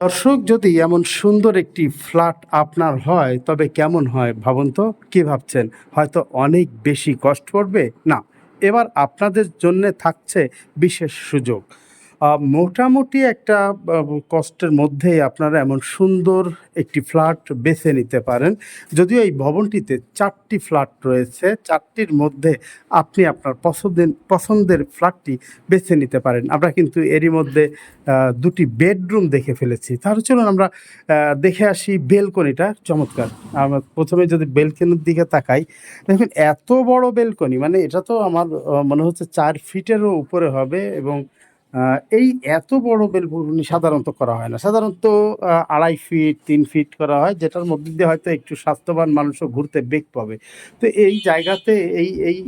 দর্শক, যদি এমন সুন্দর একটি ফ্ল্যাট আপনার হয়, তবে কেমন হয় ভাবুন তো? কী ভাবছেন? হয়তো অনেক বেশি কষ্ট পড়বে না, এবার আপনাদের জন্য থাকছে বিশেষ সুযোগ। মোটামুটি একটা কষ্টের মধ্যেই আপনারা এমন সুন্দর একটি ফ্ল্যাট বেছে নিতে পারেন। যদিও এই ভবনটিতে চারটি ফ্ল্যাট রয়েছে, চারটির মধ্যে আপনি আপনার পছন্দের পছন্দের ফ্ল্যাটটি বেছে নিতে পারেন। আমরা কিন্তু এরই মধ্যে দুটি বেডরুম দেখে ফেলেছি। তাহলে চলুন আমরা দেখে আসি বেলকনিটা। চমৎকার। আমরা প্রথমে যদি বেলকনির দিকে তাকাই, দেখুন এত বড় বেলকনি মানে এটা তো আমার মনে হচ্ছে চার ফিটেরও উপরে হবে এবং এই এত বড় বেলকনি সাধারণত করা হয় না। সাধারণত আড়াই ফিট, তিন ফিট করা হয়, যেটার মধ্যে দিয়ে হয়তো একটু স্বাস্থ্যবান মানুষও ঘুরতে বেগ পাবে। তো এই জায়গাতে, এই এই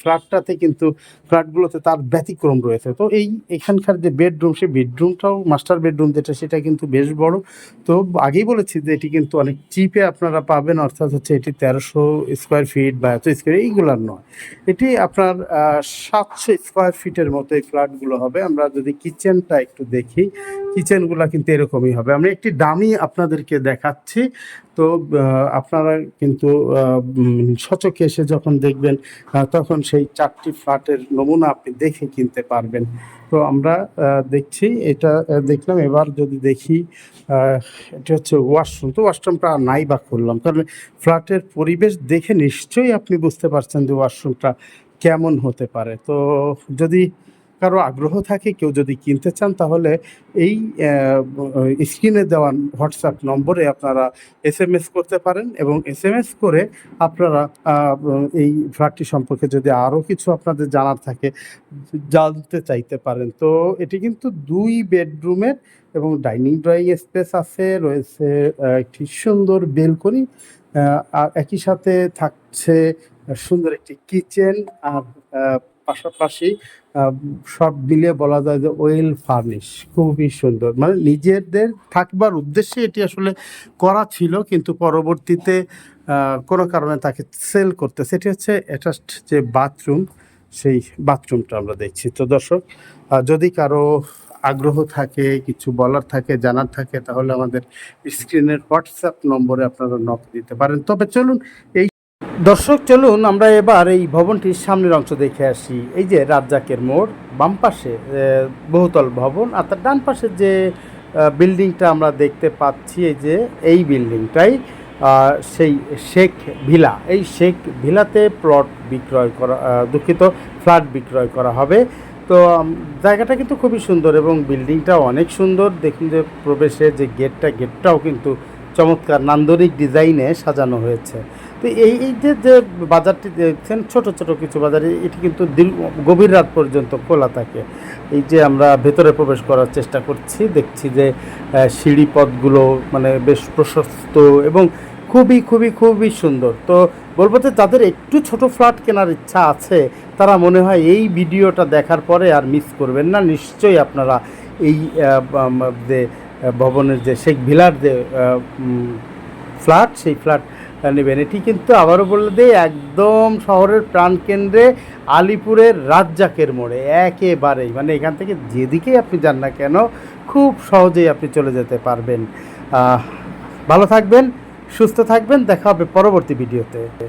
ফ্ল্যাটটাতে কিন্তু ফ্ল্যাটগুলোতে তার ব্যতিক্রম রয়েছে। তো এই এখানকার যে বেডরুম, সেই বেডরুমটাও মাস্টার বেডরুম, যেটা, সেটা কিন্তু বেশ বড়। তো আগেই বলেছি যে এটি কিন্তু অনেক চিপে আপনারা পাবেন, অর্থাৎ হচ্ছে এটি তেরোশো স্কোয়ার ফিট বা এত স্কোয়ার, এইগুলার নয়। এটি আপনার সাতশো স্কোয়ার ফিটের মতো এই ফ্ল্যাটগুলো হবে। আমরা যদি কিচেনটা একটু দেখি, কিচেনগুলো কিন্তু এরকমই হবে। আমি একটি দামি আপনাদেরকে দেখাচ্ছি। তো আপনারা কিন্তু সচক্ষে এসে যখন দেখবেন তখন সেই চারটি ফ্ল্যাটের নমুনা আপনি দেখে কিনতে পারবেন। তো আমরা দেখছি, এটা দেখলাম, এবার যদি দেখি এটা হচ্ছে ওয়াশরুম। তো ওয়াশরুমটা নাই বা করলাম কারণ ফ্ল্যাটের পরিবেশ দেখে নিশ্চয়ই আপনি বুঝতে পারছেন যে ওয়াশরুমটা কেমন হতে পারে। তো যদি কারও আগ্রহ থাকে, কেউ যদি কিনতে চান, তাহলে এই স্ক্রিনে দেওয়া হোয়াটসঅ্যাপ নম্বরে আপনারা এস এম এস করতে পারেন এবং এস এম এস করে আপনারা এই ফ্ল্যাটটি সম্পর্কে যদি আরও কিছু আপনাদের জানার থাকে, জানতে চাইতে পারেন। তো এটি কিন্তু দুই বেডরুমের এবং ডাইনিং ড্রয়িং স্পেস আছে, রয়েছে একটি সুন্দর বেলকনি আর একই সাথে থাকছে সুন্দর একটি কিচেন, আর পাশাপাশি সব মিলিয়ে বলা যায় যে ওয়েল ফার্নিশ খুবই সুন্দর। মানে নিজেদের থাকবার উদ্দেশ্যে এটি আসলে করা ছিল, কিন্তু পরবর্তীতে কোনো কারণে তাকে সেল করতে সেটি হচ্ছে অ্যাটাচড যে বাথরুম সেই বাথরুমটা আমরা দেখছি। তো দর্শক যদি কারও আগ্রহ থাকে, কিছু বলার থাকে, জানার থাকে, তাহলে আমাদের স্ক্রিনের হোয়াটসঅ্যাপ নম্বরে আপনারা নক দিতে পারেন। তবে চলুন, এই দর্শক, চলুন আমরা এবার এই ভবনটির সামনের অংশ দেখে আসি। এই যে রাজ্জাকের মোড়, বাম পাশে বহুতল ভবন, আর তার ডান পাশে যে বিল্ডিংটা আমরা দেখতে পাচ্ছি, এই যে, এই বিল্ডিংটাই সেই শেখ ভিলা। এই শেখ ভিলাতে প্লট বিক্রয় করা দুঃখিত, ফ্ল্যাট বিক্রয় করা হবে। তো জায়গাটা কিন্তু খুবই সুন্দর এবং বিল্ডিংটাও অনেক সুন্দর। দেখুন যে, প্রবেশের যে গেটটা, গেটটাও কিন্তু চমৎকার, নান্দনিক ডিজাইনে সাজানো হয়েছে। তো এই এই যে যে বাজারটি দেখছেন, ছোট ছোট কিছু বাজারে এটি কিন্তু গভীর রাত পর্যন্ত খোলা থাকে। এই যে আমরা ভেতরে প্রবেশ করার চেষ্টা করছি, দেখছি যে সিঁড়ি পথগুলো মানে বেশ প্রশস্ত এবং খুবই খুবই খুবই সুন্দর। তো বলব যে, যাদের একটু ছোট ফ্ল্যাট কেনার ইচ্ছা আছে, তারা মনে হয় এই ভিডিওটা দেখার পরে আর মিস করবেন না। নিশ্চয়ই আপনারা এই যে ভবনের যে শেখ ভিলার যে ফ্ল্যাট, সেই ফ্ল্যাট নেবেন। এটি কিন্তু আবারও বলে দিই, একদম শহরের প্রাণকেন্দ্রে আলিপুরের রাজ্জাকের মোড়ে। একেবারেই। মানে এখান থেকে যেদিকেই আপনি যান না কেন, খুব সহজেই আপনি চলে যেতে পারবেন। ভালো থাকবেন, সুস্থ থাকবেন। দেখা হবে পরবর্তী ভিডিওতে।